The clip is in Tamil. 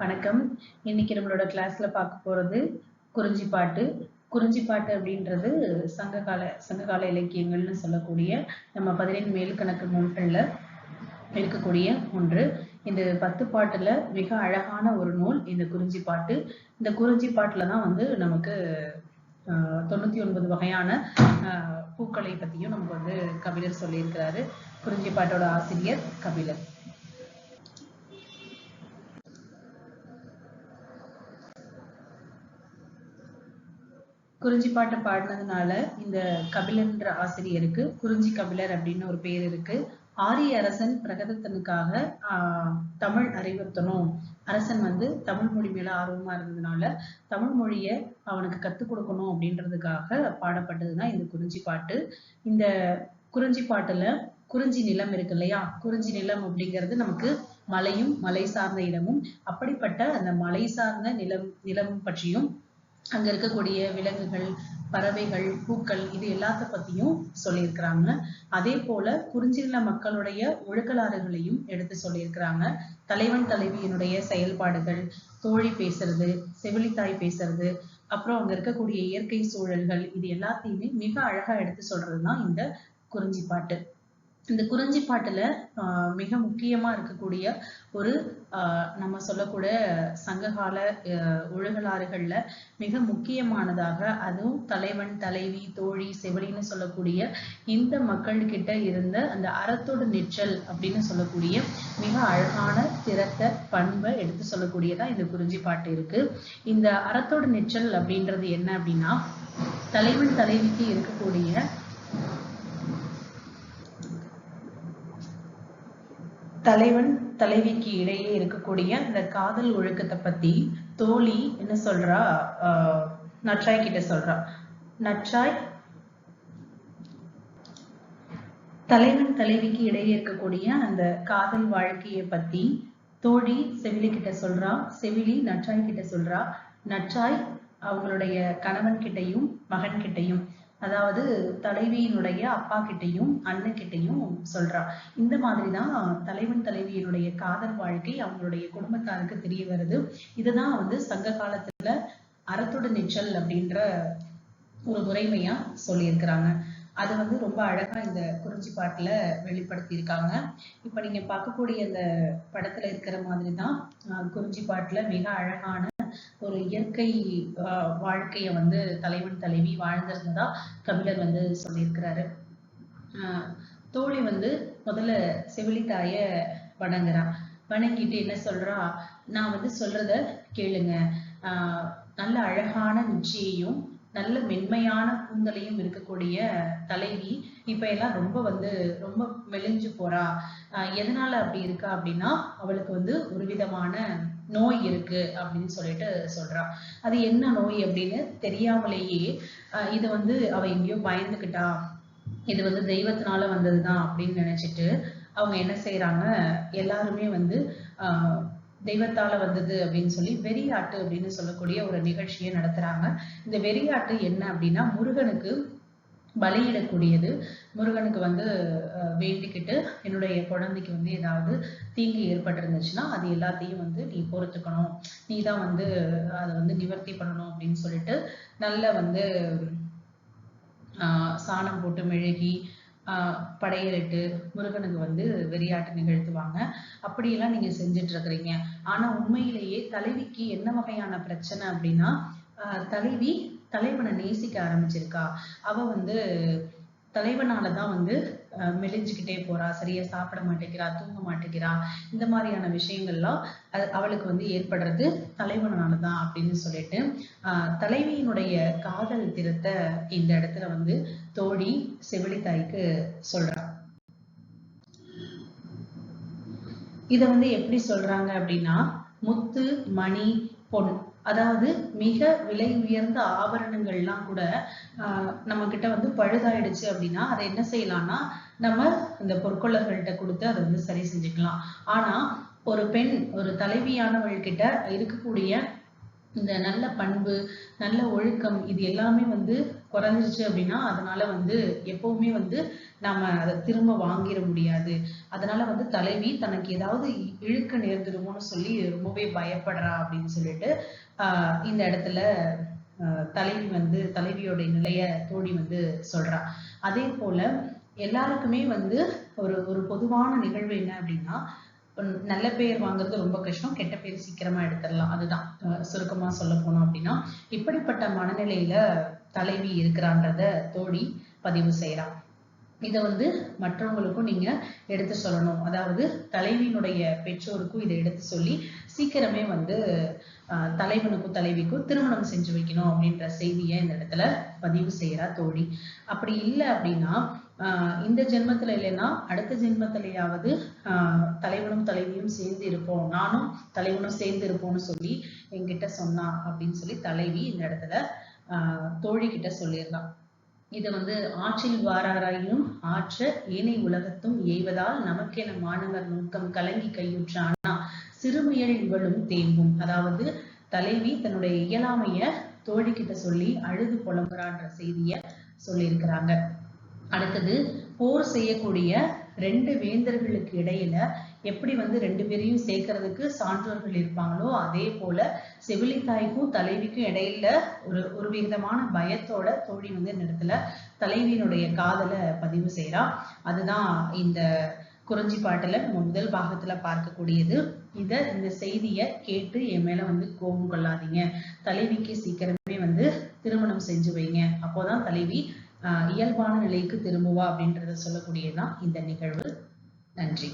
வணக்கம். இன்னைக்கு நம்மளோட கிளாஸ்ல பார்க்க போறது குறிஞ்சிப்பாட்டு குறிஞ்சிப்பாட்டு அப்படின்றது சங்ககால சங்ககால இலக்கியங்கள்னு சொல்லக்கூடிய நம்ம பதினேழு மேல் கணக்கு நூல்கள்ல இருக்கக்கூடிய ஒன்று. இந்த பத்து பாட்டுல மிக அழகான ஒரு நூல் இந்த குறிஞ்சிப்பாட்டு இந்த குறிஞ்சிப்பாட்டுல தான் வந்து நமக்கு தொண்ணூத்தி ஒன்பது வகையான பூக்களை பத்தியும் நமக்கு வந்து கபிலர் சொல்லியிருக்கிறாரு. குறிஞ்சிப்பாட்டோட ஆசிரியர் கபிலர். குறிஞ்சி பாட்டு பாடினதுனால இந்த கபிலன்ற ஆசிரியருக்கு குறிஞ்சி கபிலர் அப்படின்னு ஒரு பேர் இருக்கு. ஆரிய அரசன் பிரகதத்தனுக்காக ஆஹ் தமிழ் அறிவுறுத்தணும். அரசன் வந்து தமிழ் மொழி மேல ஆர்வமா இருந்ததுனால தமிழ் மொழிய அவனுக்கு கத்துக் கொடுக்கணும் அப்படின்றதுக்காக பாடப்பட்டதுதான் இந்த குறிஞ்சி பாட்டு. இந்த குறிஞ்சி பாட்டுல குறிஞ்சி நிலம் இருக்கு இல்லையா? குறிஞ்சி நிலம் அப்படிங்கிறது நமக்கு மலையும் மலை சார்ந்த இடமும் அப்படிப்பட்ட அந்த மலை சார்ந்த நிலம் நிலம் பற்றியும் அங்க இருக்கக்கூடிய விலங்குகள் பறவைகள் பூக்கள் இது எல்லாத்த பத்தியும் சொல்லியிருக்கிறாங்க. அதே போல குறிஞ்சிநில மக்களுடைய ஒழுக்கலாறுகளையும் எடுத்து சொல்லியிருக்கிறாங்க. தலைவன் தலைவியினுடைய செயல்பாடுகள் தோழி பேசுறது செவிலித்தாய் பேசுறது அப்புறம் அங்க இருக்கக்கூடிய இயற்கை சூழல்கள் இது எல்லாத்தையுமே மிக அழகா எடுத்து சொல்றதுதான் இந்த குறிஞ்சி பாட்டு. இந்த குறிஞ்சி பாட்டுல ஆஹ் மிக முக்கியமா இருக்கக்கூடிய ஒரு ஆஹ் நம்ம சொல்லக்கூடிய சங்ககால ஆஹ் மிக முக்கியமானதாக அதுவும் தலைவன் தலைவி தோழி செவிலின்னு சொல்லக்கூடிய இந்த மக்கள் கிட்ட இருந்த அந்த அறத்தோடு நிற்றல் அப்படின்னு சொல்லக்கூடிய மிக அழகான திறத்த பண்பை எடுத்து சொல்லக்கூடியதா இந்த குறிஞ்சி பாட்டு இருக்கு. இந்த அறத்தோடு நிற்றல் அப்படின்றது என்ன அப்படின்னா தலைவன் தலைவிக்கு இருக்கக்கூடிய தலைவன் தலைவிக்கு இடையே இருக்கக்கூடிய இந்த காதல் ஒழுக்கத்தை பத்தி தோழி என்ன சொல்றா? ஆஹ் நற்றாய் கிட்ட சொல்றா. நற்றாய் தலைவன் தலைவிக்கு இடையே இருக்கக்கூடிய அந்த காதல் வாழ்க்கையை பத்தி தோழி செவிலி கிட்ட சொல்றா. செவிலி நற்றாய் கிட்ட சொல்றா. நற்றாய் அவங்களுடைய கணவன் கிட்டையும் மகன் கிட்டையும். அதாவது தலைவியினுடைய அப்பா கிட்டையும் அண்ணன் கிட்டையும் சொல்றா. இந்த மாதிரிதான் தலைவன் தலைவியினுடைய காதல் வாழ்க்கை அவங்களுடைய குடும்பத்தாருக்கு தெரிய வருது. இதுதான் வந்து சங்க காலத்துல அறத்துடன் நிச்சல் அப்படின்ற ஒரு முறைமையா சொல்லியிருக்கிறாங்க. அது வந்து ரொம்ப அழகா இந்த குறிஞ்சி பாட்டுல வெளிப்படுத்தியிருக்காங்க. இப்ப நீங்க பார்க்கக்கூடிய அந்த படத்துல இருக்கிற மாதிரி தான் குறிஞ்சி பாட்டுல மிக அழகான ஒரு இயற்கை வாழ்க்கையை வந்து தலைவன் தலைவி வாழ்ந்திருந்ததா கபிலர் வந்து சொல்லியிருக்கிறாரு. ஆஹ் தோழி வந்து முதல்ல செவிலித்தாய வணங்குறா. வணங்கிட்டு என்ன சொல்றா? நான் வந்து சொல்றத கேளுங்க. நல்ல அழகான நிச்சயையும் நல்ல மென்மையான கூந்தலையும் இருக்கக்கூடிய தலைவி இப்ப எல்லாம் ரொம்ப வந்து ரொம்ப மெலிஞ்சு போறா. எதனால அப்படி இருக்கா அப்படின்னா அவளுக்கு வந்து ஒரு விதமான நோய் இருக்கு அப்படின்னு சொல்லிட்டு சொல்றான் அது என்ன நோய் அப்படின்னு தெரியாமலேயே ஆஹ் இது வந்து அவ எங்கேயோ பயந்துகிட்டா. இது வந்து தெய்வத்தினால வந்ததுதான் அப்படின்னு நினைச்சிட்டு அவங்க என்ன செய்யறாங்க எல்லாருமே வந்து ஆஹ் தெய்வத்தால வந்தது அப்படின்னு சொல்லி வெறியாட்டு அப்படின்னு சொல்லக்கூடிய ஒரு நிகழ்ச்சியை நடத்துறாங்க. இந்த வெறியாட்டு என்ன அப்படின்னா முருகனுக்கு பலியிடக்கூடியது. முருகனுக்கு வந்து வேண்டிக்கிட்டு என்னுடைய குழந்தைக்கு வந்து ஏதாவது தீங்கு ஏற்பட்டிருந்துச்சுன்னா அது எல்லாத்தையும் வந்து நீ பொறுத்துக்கணும். நீ தான் வந்து அதை வந்து நிவர்த்தி பண்ணணும் அப்படின்னு சொல்லிட்டு நல்ல வந்து சாணம் போட்டு மெழுகி படையலிட்டு முருகனுக்கு வந்து வெறியாட்டு நிகழ்த்துவாங்க. அப்படியெல்லாம் நீங்க செஞ்சுட்டு இருக்கிறீங்க ஆனா உண்மையிலேயே தலைவிக்கு என்ன வகையான பிரச்சனை அப்படின்னா தலைவி தலைவனை நேசிக்க ஆரம்பிச்சிருக்கா. அவ வந்து தலைவனாலதான் வந்து மெலிஞ்சுக்கிட்டே போறா. சரியா சாப்பிட மாட்டேங்கிறா தூங்க மாட்டேங்கிறா. இந்த மாதிரியான விஷயங்கள்லாம் அவளுக்கு வந்து ஏற்படுறது தலைவனாலதான் அப்படின்னு சொல்லிட்டு ஆஹ் தலைவியினுடைய காதல் திருத்த இந்த இடத்துல வந்து தோழி செவிலித்தாய்க்கு சொல்றா. இத வந்து எப்படி சொல்றாங்க அப்படின்னா முத்து மணி பொன் அதாவது மிக விலை உயர்ந்த ஆபரணங்கள்லாம் கூட ஆஹ் நம்ம கிட்ட வந்து பழுதாயிடுச்சு அப்படின்னா அதை என்ன செய்யலாம்னா நம்ம இந்த பொற்கொள்ளர்கள்ட்ட கொடுத்து அதை வந்து சரி செஞ்சுக்கலாம். ஆனா ஒரு பெண் ஒரு தலைவியானவள் கிட்ட இருக்கக்கூடிய இந்த நல்ல பண்பு நல்ல ஒழுக்கம் இது எல்லாமே வந்து குறைஞ்சிருச்சு அப்படின்னா அதனால வந்து எப்பவுமே வந்து நாம அதை திரும்ப வாங்கிட முடியாது. அதனால வந்து தலைவி தனக்கு ஏதாவது இழுக்க நேர்ந்துருமோன்னு சொல்லி ரொம்பவே பயப்படுறா அப்படின்னு சொல்லிட்டு ஆஹ் இந்த இடத்துல ஆஹ் தலைவி வந்து தலைவியோட நிலைய தோழி வந்து சொல்றா. அதே போல எல்லாருக்குமே வந்து ஒரு ஒரு பொதுவான நிகழ்வு என்ன அப்படின்னா நல்ல பேர் வாங்குறது ரொம்ப கஷ்டம். கெட்ட பேர் சீக்கிரமா எடுத்துடலாம். அதுதான். சுருக்கமா சொல்ல போனோம் அப்படின்னா இப்படிப்பட்ட மனநிலையில தலைவி இருக்கிறான்றத தோழி பதிவு செய்யறான் இதை வந்து மற்றவங்களுக்கும் நீங்க எடுத்து சொல்லணும். அதாவது தலைவியினுடைய பெற்றோருக்கும் இதை எடுத்து சொல்லி சீக்கிரமே வந்து தலைவனுக்கும் தலைவிக்கும் திருமணம் செஞ்சு வைக்கணும் அப்படின்ற செய்தியை இந்த இடத்துல பதிவு செய்யறா தோழி. அப்படி இல்லை அப்படின்னா இந்த ஜென்மத்துல இல்லைன்னா அடுத்த ஜென்மத்திலேயாவது ஆஹ் தலைவனும் தலைவியும் சேர்ந்து இருப்போம். நானும் தலைவனும் சேர்ந்து இருப்போம்னு சொல்லி என்கிட்ட சொன்னா அப்படின்னு சொல்லி தலைவி இந்த இடத்துல ஆஹ் தோழி கிட்ட சொல்லியிருந்தான் இது வந்து ஆற்றில் வாராராயினும் ஆற்ற ஏனை உலகத்தும் ஏய்வதால் நமக்கென மாணவர் நோக்கம் கலங்கி கையுற்றானா சிறுமியல் இவளும் தேம்பும் அதாவது தலைவி தன்னுடைய இயலாமைய தோழி கிட்ட சொல்லி அழுது புலம்புறான்ற செய்திய சொல்லியிருக்கிறாங்க. அடுத்தது போர் செய்யக்கூடிய ரெண்டு வேந்தர்களுக்கு இடையில எப்படி வந்து ரெண்டு பேரையும் சேர்க்கறதுக்கு சான்றோர்கள் இருப்பாங்களோ அதே போல செவிலித்தாய்க்கும் தலைவிக்கும் இடையில ஒரு ஒரு விதமான பயத்தோட தோழி வந்து இந்த இடத்துல தலைவியினுடைய காதலை பதிவு செய்யறா அதுதான் இந்த குறிஞ்சி பாட்டுல நம்ம முதல் பாகத்துல பார்க்கக்கூடியது. இத இந்த செய்திய கேட்டு என் மேல வந்து கோபம் கொள்ளாதீங்க. தலைவிக்கு சீக்கிரமே வந்து திருமணம் செஞ்சு வைங்க. அப்போதான் தலைவி இயல்பான நிலைக்கு திரும்புவா அப்படின்றத சொல்லக்கூடியதான் இந்த நிகழ்வு. நன்றி.